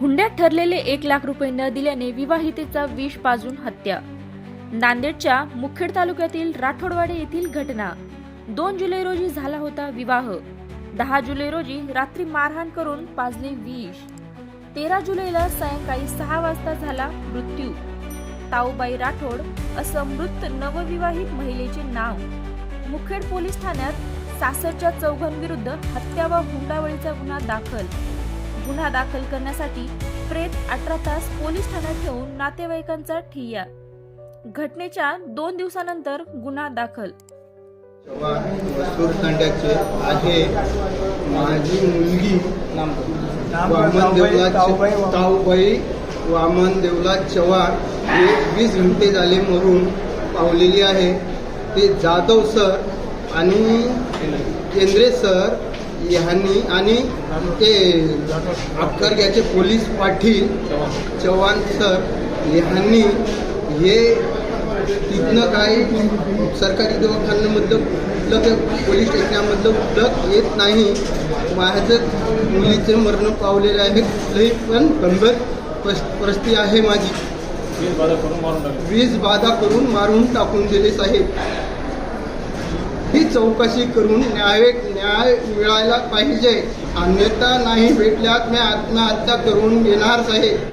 हुंड्यात ठरलेले एक लाख रुपये न दिल्याने विवाहितेचा विष पाजून हत्या. नांदेडच्या मुखेड तालुक्यातील राठोडवाडे येथील घटना. दोन जुलै रोजी झाला होता विवाह. दहा जुलै रोजी रात्री मारहाण करून पाजले विष. तेरा जुलैला सायंकाळी सहा वाजता झाला मृत्यू. ताऊबाई राठोड असं मृत नवविवाहित महिलेचे नाव. मुखेड पोलीस ठाण्यात सासरच्या चौघांविरुद्ध हत्या व हुंडावळीचा गुन्हा दाखल. गुन्हा दाखल करण्यासाठी प्रेत अठरा तास पोलीस ठाण्यात ठेवून नातेवाईकांचा ठिय्या. घटनेच्या दोन दिवसानंतर गुन्हा दाखल. आहे माझी मुलगी वामन देवला ताऊबाई वामन. देवला चव्हाण हे वीस घंटे झाले मरून पावलेली आहे. ते जाधव सर आणि केंद्रे सर ह्यांनी आणि ते अपकारग्याचे पोलीस पाटील चव्हाण सर ह्यांनी हे तिथनं काही सरकारी दवाखान्यामधलं कुठलं ते पोलीस स्टेशनामधलं कुठलं येत नाही. माझं मुलीचं मरण पावलेलं आहे. कुठलंही पण गंभीर पस- परिस्थिती आहे माझी. वीज बाधा करून मारून टाकून दिले साहेब. चौकशी करून न्याय न्याय मिळायला पाहिजे. अन्यथा नाही भेटल्यात मी आत्महत्या करून घेणार आहे.